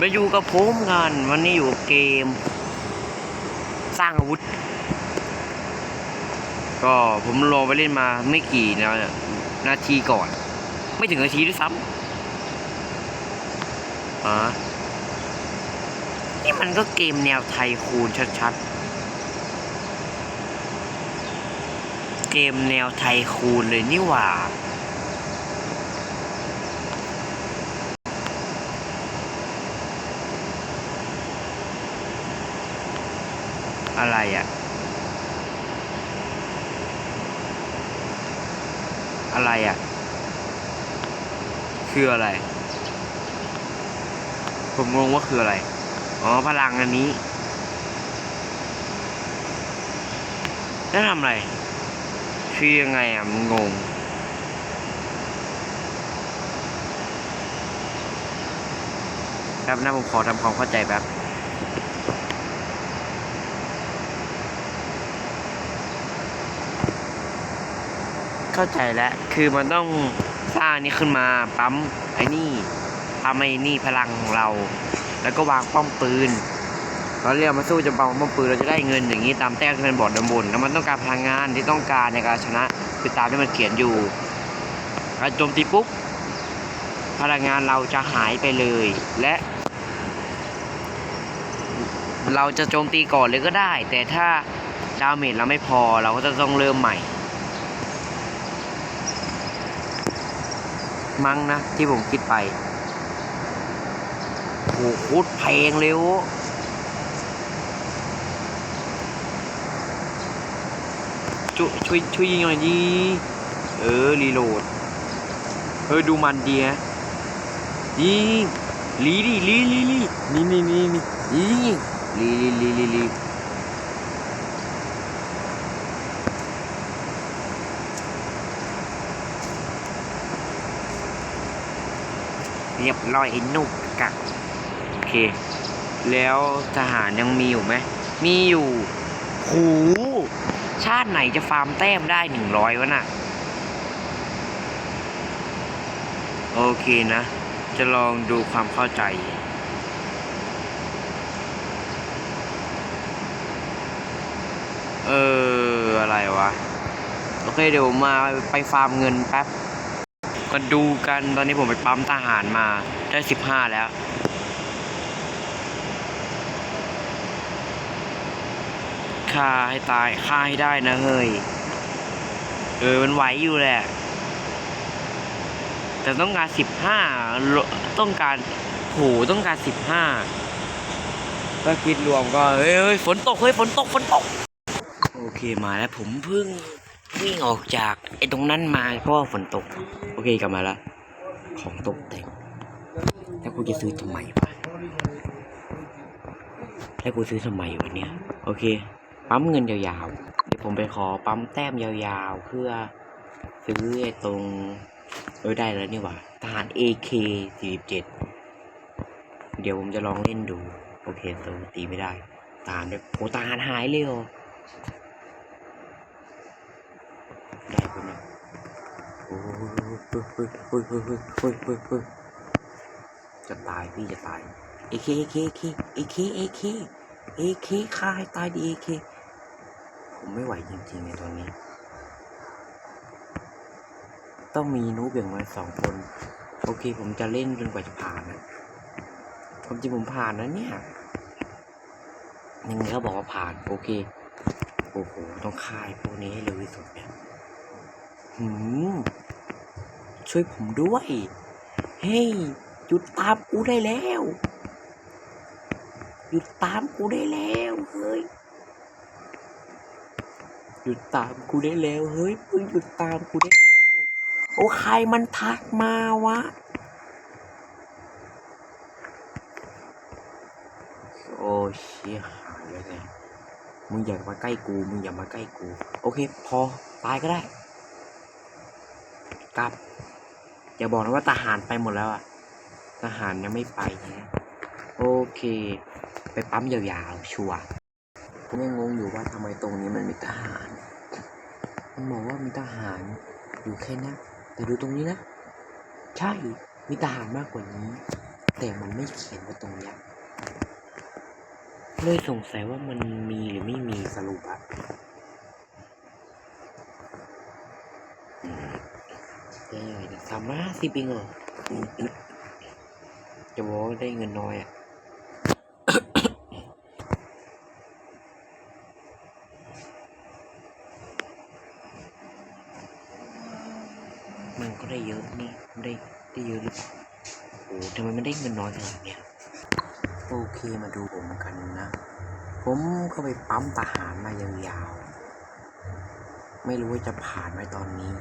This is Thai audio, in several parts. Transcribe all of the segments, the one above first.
มาอยู่กับผมกันวันนี้อยู่เกม สร้างอาวุธ ก็ผมลองไปเล่นมาไม่กี่นานาทีก่อน ไม่ถึงนาทีด้วยซ้ำอ่านี่มันก็เกมแนวไทยคูณชัดๆ เกมแนวไทยคูณเลยนี่หว่า อะไรอะอะไรอะคืออะไร ผมงงว่าคืออะไร อ๋อ พลังอันนี้แล้วทำอะไร คือยังไงอะ มันงงแป๊บนะผมขอทำความเข้าใจแป๊บ เข้าใจแล้ว คือมันต้องสร้างนี้ขึ้นมาปั๊มไอ้นี่ปั๊มไอ้นี่พลังของเรา แล้วก็วางป้อมปืนเราเรียกมาสู้จะปั๊มป้อมปืนเราจะได้เงินอย่างนี้ตามแต้มที่มันบอกด้านบนแล้วมันต้องการพลังงานที่ต้องการในการชนะคือตามที่มันเขียนอยู่การโจมตีปุ๊บพลังงานเราจะหายไปเลย และ เราจะโจมตีก่อนเลยก็ได้ แต่ถ้าดาเมจเราไม่พอเราก็จะต้องเริ่มใหม่ มั้งนะ ที่ผมคิดไปโอ้โหโคตรแพงเลยโอ้ช่วยช่วยช่วยยิงหน่อยดิเออ รีโหลด เฮ้ย ดูมันดีนะยิงลีดิลีลีลีนี่นี่นี่นี่ยิงลีลีลีลีลี เรียบร้อยไอ้นุกกักโอเค แล้วทหารยังมีอยู่ไหมมีอยู่หูชาติไหนจะฟาร์มแต้มได้หนึ่งร้อยวะน่ะ โอเคนะ จะลองดูความเข้าใจ เออ อะไรวะ โอเคเดี๋ยวมมาไปฟาร์มเงินแป๊บ มาดูกันตอนนี้ผมไปปั๊มทหารมาได้สิบห้าแล้ว ฆ่าให้ตายฆ่าให้ได้นะเฮ้ย เออ มันไหวอยู่แหละ แต่ต้องการสิบห้าต้องการโหต้องการสิบห้าถ้าคิดรวมก็ เฮ้ยฝนตก เฮ้ย ฝนตก ฝนตก โอเคมาแล้วผมเพิ่ง วิ่งออกจากไอ้ตรงนั้นมาเพราะฝนตก โอเคกลับมาแล้วของตกแต่งแล้วกูจะซื้อทำไมวะแล้วกูซื้อทำไมวะเนี่ย โอเค ปั๊มเงินยาวๆ เดี๋ยวผมไปขอปั๊มแต้มยาวๆ เพื่อซื้อไอ้ตรงเออได้แล้วนี่หว่าทหาร AK 47 เดี๋ยวผมจะลองเล่นดู โอเคโซตีไม่ได้ทหารแบบโหทหารหายเลยเหรอไจะตายพี่จะตายเอเคเอเคเอเคเอเคเอเคเอเคฆ่าให้ตายดีเอเคผมไม่ไหวจริงๆในตอนนี้ ต้องมีนูเบี่ยงมาสองคน โอเค ผมจะเล่นจนกว่าจะผ่านนะผมจริงผมผ่านนะเนี่ยยังไงเขาบอกว่าผ่าน โอเค โอ้โห ต้องค่ายพวกนี้ให้เร็วที่สุดเนี่ย หืมช่วยผมด้วย เฮ้ย หยุดตามกูได้แล้ว หยุดตามกูได้แล้ว เฮ้ย หยุดตามกูได้แล้ว เฮ้ยมึงหยุดตามกูได้แล้ว โอ้ใครมันทักมาวะ โอ้เชี่ยหายแล้วไงมึงอย่ามาใกล้กู มึงอย่ามาใกล้กู โอเค พอ ตายก็ได้ กลับ อย่าบอกนะว่าทหารไปหมดแล้วอะทหารยังไม่ไปนะโอเค ไปปั๊มยาวๆ ชัวร์ผมยังงงอยู่ว่าทำไมตรงนี้มันมีทหาร มันบอกว่ามีทหารอยู่แค่นั้นแต่ดูตรงนี้นะ ใช่ มีทหารมากกว่านี้ แต่มันไม่เขียนไว้ตรงเนี้ยเลยสงสัยว่ามันมีหรือไม่มีสรุปอะอืมได้ยังไงเนี่ย สามร้อยห้าสิบเองเหรอจะบอกได้เงินน้อยอะมันก็ได้เยอะนี่ได้ได้เยอะหรือเปล่าโอ้ทำไมมันได้เงินน้อยขนาดเนี้ยโอเคมาดูผมกันนะ ผมก็ไปปั๊มทหารมายาวๆไม่รู้ว่าจะผ่านไหมตอนนี้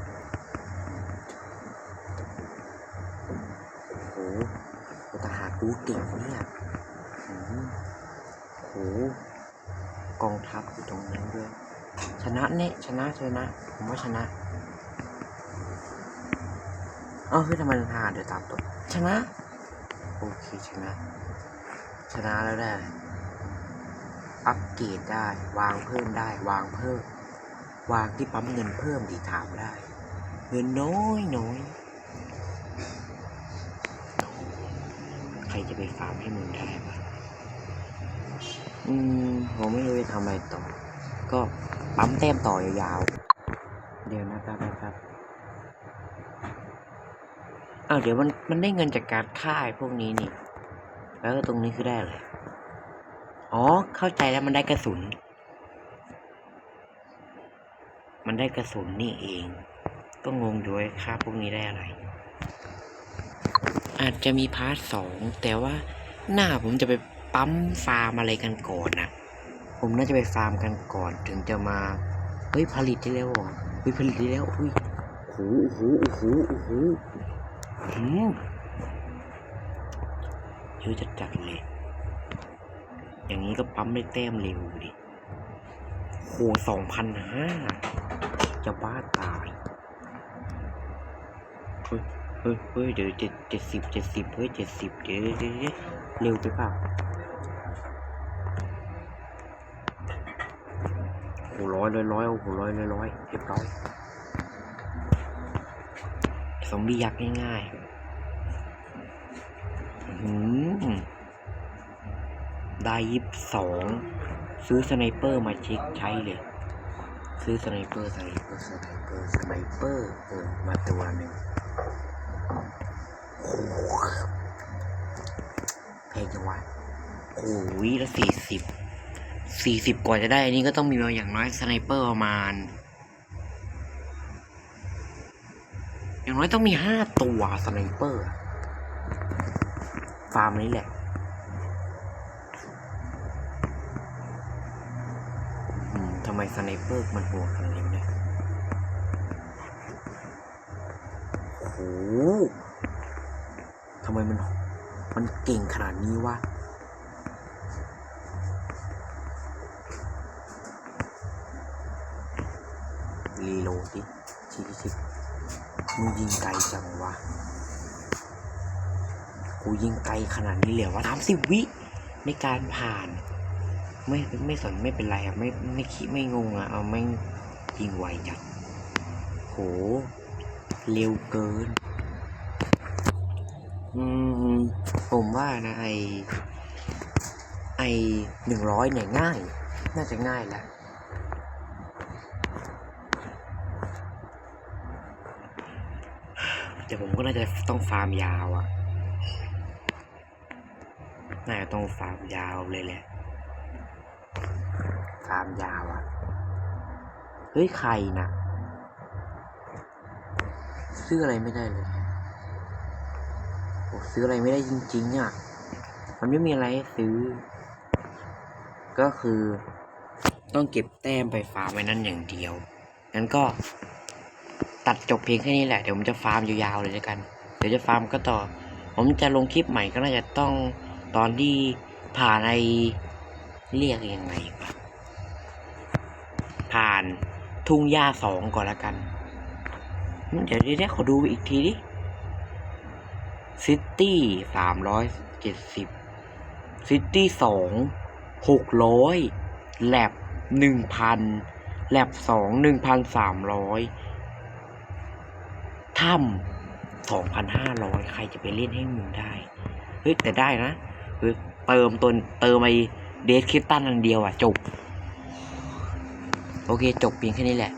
โอ้โหูเก่งเนี่ยอืมโหกองทัพอยู่ตรงนั้นด้วย ชนะเนี่ยชนะชนะ ผมว่าชนะ เอ้าเฮ้ยทำไมมันหาเดี๋ยวตามตัวชนะ โอเคชนะ ชนะแล้วได้ อัปเกรดได้ วางเพิ่มได้ วางเพิ่ม วางที่ปั๊มเงินเพิ่มดีถามได้ เงินน้อยน้อยใคร จะไปฟาร์มให้มึงได้ปะอืมผมไม่รู้จะทำอะไรต่อ ก็ปั๊มแต้มต่อยาวๆ เดี๋ยวนะครับนะครับอ้าวเดี๋ยวมันมันได้เงินจากการค่ายพวกนี้นี่ แล้วตรงนี้คือได้อะไรอ๋อ เข้าใจแล้วมันได้กระสุน มันได้กระสุนนี่เอง ก็งงด้วยค่าพวกนี้ได้อะไร อาจจะมีพาร์ทสองแต่ว่าหน้าผมจะไปปั๊มฟาร์มอะไรกันก่อนนะผมน่าจะไปฟาร์มกันก่อนถึงจะมาเฮ้ยผลิตได้แล้วเหรอเฮ้ยผลิตได้แล้วอุ้ยโอ้โหโอ้โหโอ้โหโอ้โหอืมเยอะจัดจัดเลย อย่างนี้ก็ปั๊มได้แต้มเร็วดิโหสองพันห้าจะบ้าตายเฮ้ย เฮ้ยเฮ้ยเดี๋ยวเจ็ดเจ็ดสิบเจ็ดสิบเฮ้ยเจ็ดสิบเดี๋ยวเดี๋ยวเร็วไปเปล่าโหร้อยร้อยร้อยโอ้โหร้อยร้อยร้อยเรียบร้อยซอมบี้ยักษ์ง่ายๆหือได้ยิบสองซื้อสไนเปอร์มาเช็คใช้เลย ซื้อสไนเปอร์สไนเปอร์สไนเปอร์สไนเปอร์เออมาตัวหนึ่ง โอ้โหแพงจังวะโอ้ยละสี่สิบ สี่สิบกว่าจะได้อันนี้ก็ต้องมีมาอย่างน้อยสไนเปอร์ประมาณ อย่างน้อยต้องมีห้าตัวสไนเปอร์ ฟาร์มนี้แหละทำไมสไนเปอร์มันโหัวขนาดนี้เนี่ยโอ้โหทำไมมัน มันเก่งขนาดนี้วะรีโหลดดิชิคชิคมึงยิงไกลจังวะ กูยิงไกลขนาดนี้เลยเหรอวะสามสิบวิในการผ่าน ไม่ไม่สนไม่เป็นไรอะไม่ไม่คิดไม่งงอะเอาไม่งยิงไวจัดโห เร็วเกิน อืม ผมว่านะไอไอหนึ่งร้อยเนี่ยง่าย น่าจะง่ายแหละแต่ผมก็น่าจะต้องฟาร์มยาวอะน่าจะต้องฟาร์มยาวเลยแหละ ฟาร์มยาวอะเฮ้ย ใครนะซื้ออะไรไม่ได้เลย ซื้ออะไรไม่ได้จริงๆอะ มันไม่มีอะไรให้ซื้อ ก็คือ ต้องเก็บแต้มไปฟาร์มไว้นั่นอย่างเดียว งั้นก็ตัดจบเพียงแค่นี้แหละ เดี๋ยวผมจะฟาร์มยาวๆเลยแล้วกัน เดี๋ยวจะฟาร์มก็ต่อ ผมจะลงคลิปใหม่ก็น่าจะต้องตอนที่ผ่านไอเรียกยังไงวะผ่านทุ่งหญ้าสองก่อนละกัน เดี๋ยวเดี๋ยวขอดูอีกทีดิ ซิตี้สามร้อยเจ็ดสิบซิตี้สองหกร้อยแลบหนึ่งพันแลบสองหนึ่งพันสามร้อยถ้ำสองพันห้าร้อยใครจะไปเล่นให้มึงได้ เฮ้ย แต่ได้นะเฮ้ยเติมตนเติมไอเดทคริสตันอันเดียวอะ จบ โอเค จบเพียงแค่นี้แหละ